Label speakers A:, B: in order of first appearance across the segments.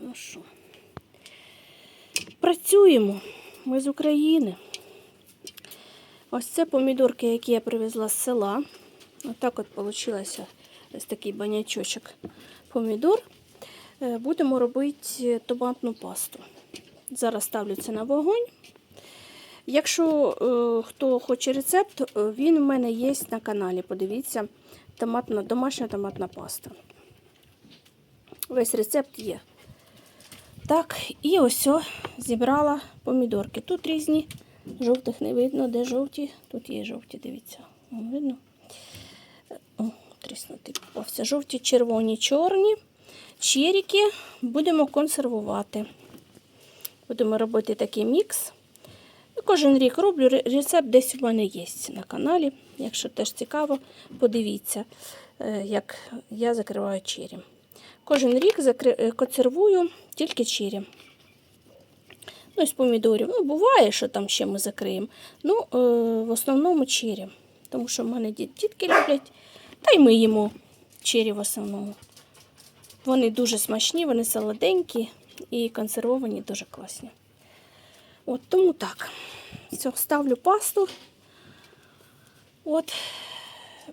A: ну що. Працюємо. Ми з України. Ось це помідорки, які я привезла з села. Отак от вийшло ось такий банячочок помідор. Е, Будемо робити томатну пасту. Зараз ставлю це на вогонь. Якщо е, хто хоче рецепт, е, він в мене є на каналі. Подивіться, томатна, домашня томатна паста. Весь рецепт є. Так, і ось зібрала помідорки. Тут різні, жовтих не видно, де жовті. Тут є жовті, дивіться. Видно? О, тріснути попався. Жовті, червоні, чорні. Черіки будемо консервувати. Будемо робити такий мікс. Кожен рік роблю рецепт десь у мене є на каналі. Якщо теж цікаво, подивіться, е, як я закриваю чері. Кожен рік е, консервую тільки чері. Ну, з помідорів. Ну, буває, що там ще ми закриємо. Ну, е, в основному чері. Тому що в мене дітки люблять. Та й ми їмо чері в основному. Вони дуже смачні, вони солоденькі і консервовані дуже класні. От тому так. Все, ставлю пасту. От.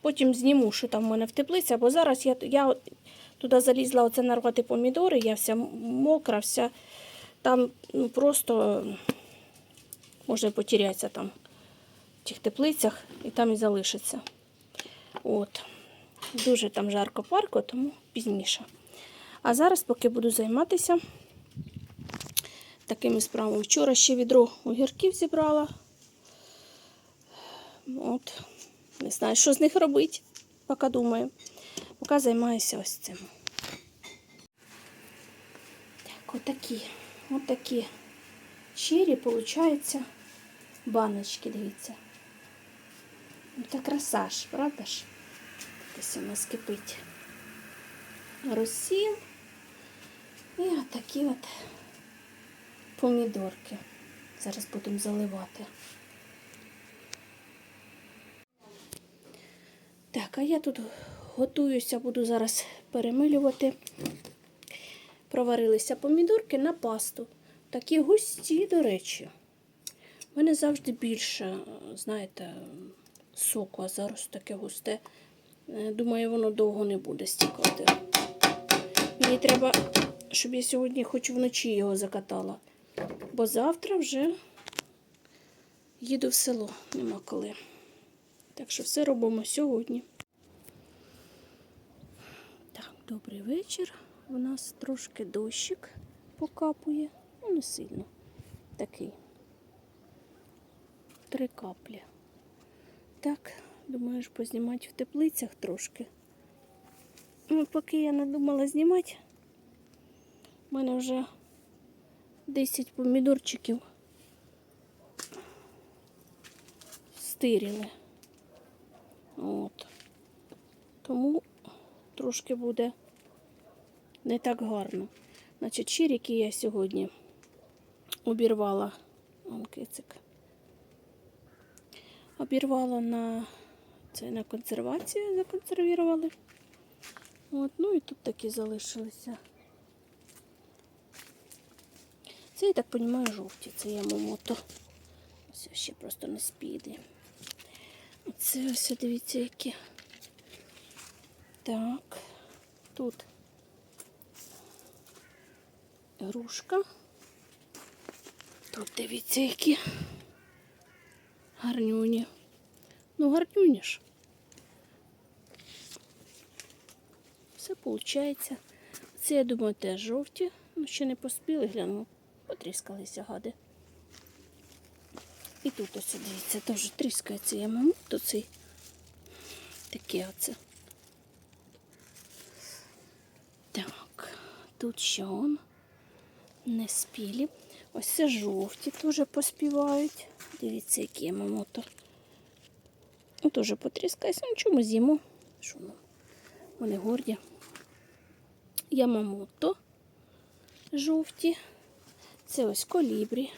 A: Потім зніму, що там в мене в теплиці, бо зараз я, я туди залізла оце нарвати помідори, я вся мокра, вся там ну, просто може потерятися там в тих теплицях і там і залишиться. От. Дуже там жарко парко, тому пізніше. А зараз, поки буду займатися такими справами. Вчора ще відро огірків зібрала. От. Не знаю, що з них робити, поки думаю. Поки займаюся ось цим. Так, отакі. Отакі чері, виходить, баночки, дивіться. Ну, Та краса правда ж? Десь у нас кипить розсіл. І отакі от помідорки. Зараз будемо заливати. Так, а я тут готуюся, буду зараз перемилювати. Проварилися помідорки на пасту. Такі густі, до речі. У мене завжди більше, знаєте, соку, а зараз таке густе. Е, Думаю, воно довго не буде стікати. Мені треба, щоб я сьогодні хоч вночі його закатала. Бо завтра вже їду в село, нема коли. Так що все робимо сьогодні. Добрий вечір. У нас трошки дощик покапує. Ну, не сильно. Такий. Три каплі. Так, думаю, ж познімати в теплицях трошки. Ну, поки я не думала знімати, в мене вже 10 помідорчиків стиріли. От. Тому трошки буде не так гарно. Значить, чиріки я сьогодні обірвала. Он кицик. Обірвала на це на консервацію, законсервірували. От, ну і тут такі залишилися. Це, я так розумію, жовті. Це я момото. Ось ще просто не спіди. Оце ось, дивіться, які. Так. Тут грушка. Тут дивіться, які гарнюні. Ну, гарнюні ж. Все виходить. Це, я думаю, теж жовті. Ну, ще не поспіли, гляну, потріскалися гади. І тут ось, дивіться, теж тріскається я маму, то цей таке оце. Так, тут ще он не спілі. Ось це жовті теж поспівають. Дивіться, які мамото. Ну, теж потріскається, ну чому з'їмо. Що ну? Вони горді. Ямамото жовті. Це ось колібрі.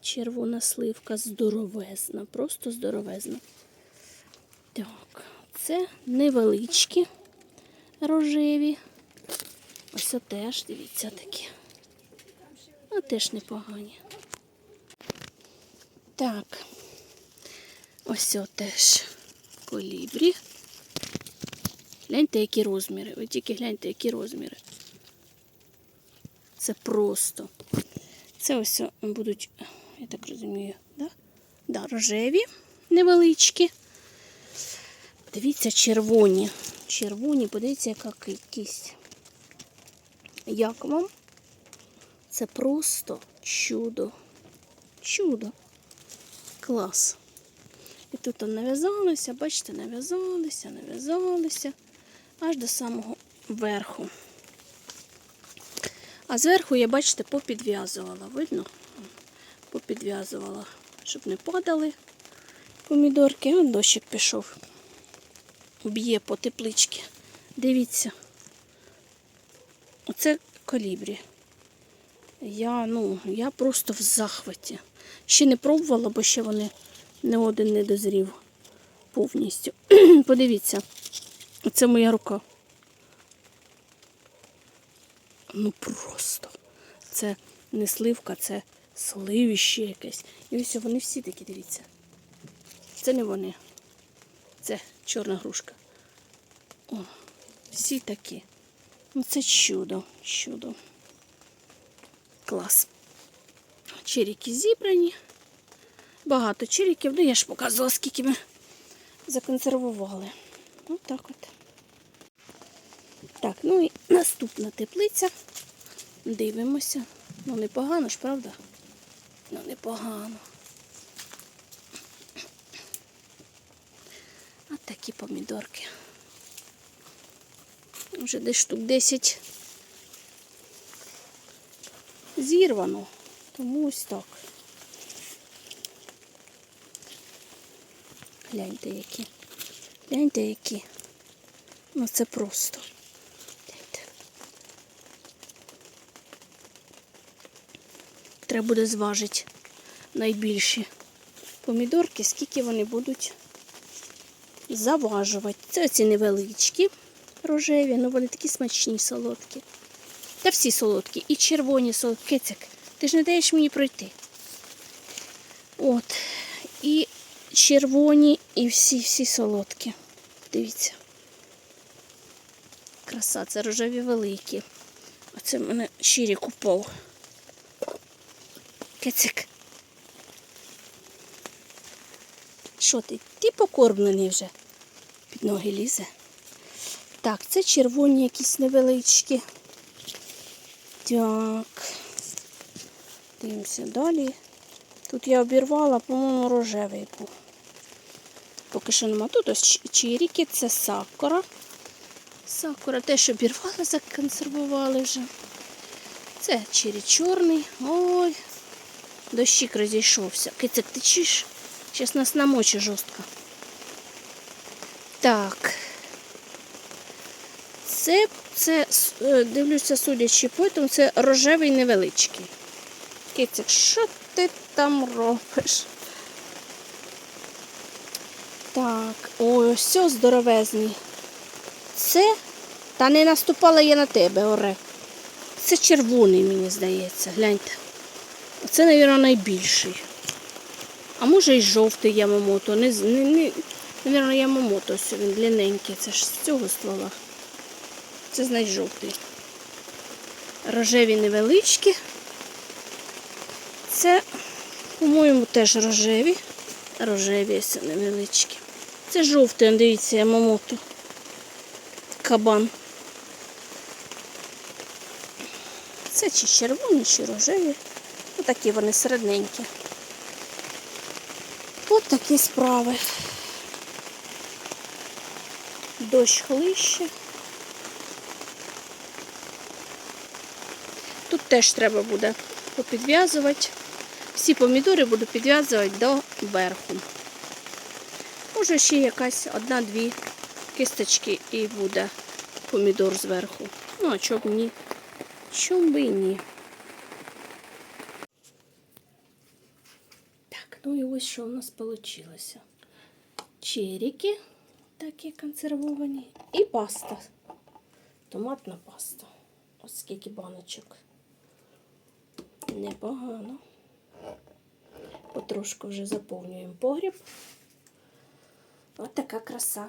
A: Червона сливка здоровезна, просто здоровезна. Так, це невеличкі рожеві. Ось теж, дивіться такі. А теж непогані. Так. Ось теж колібрі. Гляньте, які розміри. Ви тільки гляньте, які розміри. Це просто. Це ось будуть, я так розумію, да? Да, рожеві невеличкі. Дивіться, червоні. Червоні, подивіться, яка кількість. Як вам? Це просто чудо. Чудо. Клас. І тут нав'язалися, бачите, нав'язалися, нав'язалися аж до самого верху. А зверху я, бачите, попідв'язувала. Видно? Попідв'язувала, щоб не падали помідорки. Вон дощик пішов. Б'є по тепличці. Дивіться. Оце колібрі. Я, ну, я просто в захваті. Ще не пробувала, бо ще вони не один не дозрів повністю. Подивіться, це моя рука. Ну просто. Це не сливка, це сливище якесь. І ось вони всі такі, дивіться. Це не вони. Це чорна грушка. О, всі такі. Ну це чудо, чудо. Клас. Черіки зібрані. Багато черіків. Ну, я ж показувала, скільки ми законсервували. Ось так от. Так, ну і наступна теплиця. Дивимося. Ну, непогано ж, правда? Ну, непогано. От такі помідорки. Вже десь штук 10 зірвано. Тому ось так. Гляньте які. Гляньте які. Ну це просто. Гляньте. Треба буде зважити найбільші помідорки, скільки вони будуть заважувати. Це ці невеличкі рожеві, ну вони такі смачні, солодкі. Та всі солодкі. І червоні солодкі. Кицик, ти ж не даєш мені пройти. От. І червоні, і всі-всі солодкі. Дивіться. Краса, це рожеві великі. Оце в мене щирік упав. Кицик. Що ти? Ти покормлений вже. Під ноги лізе. Так, це червоні якісь невеличкі. Так. Дивимося далі. Тут я обірвала, по-моєму, рожевий був. Поки що нема. Тут ось чиріки, це сакура. Сакура теж обірвала, законсервували вже. Це чирі чорний. Ой, дощик розійшовся. Кицик, ти чиш? Зараз нас намочить жорстко. Так. Це, це е, дивлюся, судячи по тому, це рожевий невеличкий. Кицик, що ти там робиш? Так, ой, ось все здоровезний. Це, та не наступала я на тебе, оре. Це червоний, мені здається, гляньте. Це, мабуть, найбільший. А може і жовтий ямомото. Не, не, не, Навірно, ямомото ось він длинненький. Це ж з цього ствола. Це значить жовтий. Рожеві невеличкі. Це, по-моєму, теж рожеві. Рожеві ось невеличкі. Це жовтий, дивіться, ямомото. Кабан. Це чи червоні, чи рожеві. Отакі вони середненькі. От такі справи. Дощ хлище. Тут теж треба буде попідв'язувати. Всі помідори буду підв'язувати до верху. Може ще якась одна-дві кисточки і буде помідор зверху. Ну, а чому б ні? Чому би і ні? Так, ну і ось що у нас вийшло. Черіки такі консервовані і паста. Томатна паста. Ось скільки баночок. Непогано. Потрошку вже заповнюємо погріб. Ось така краса.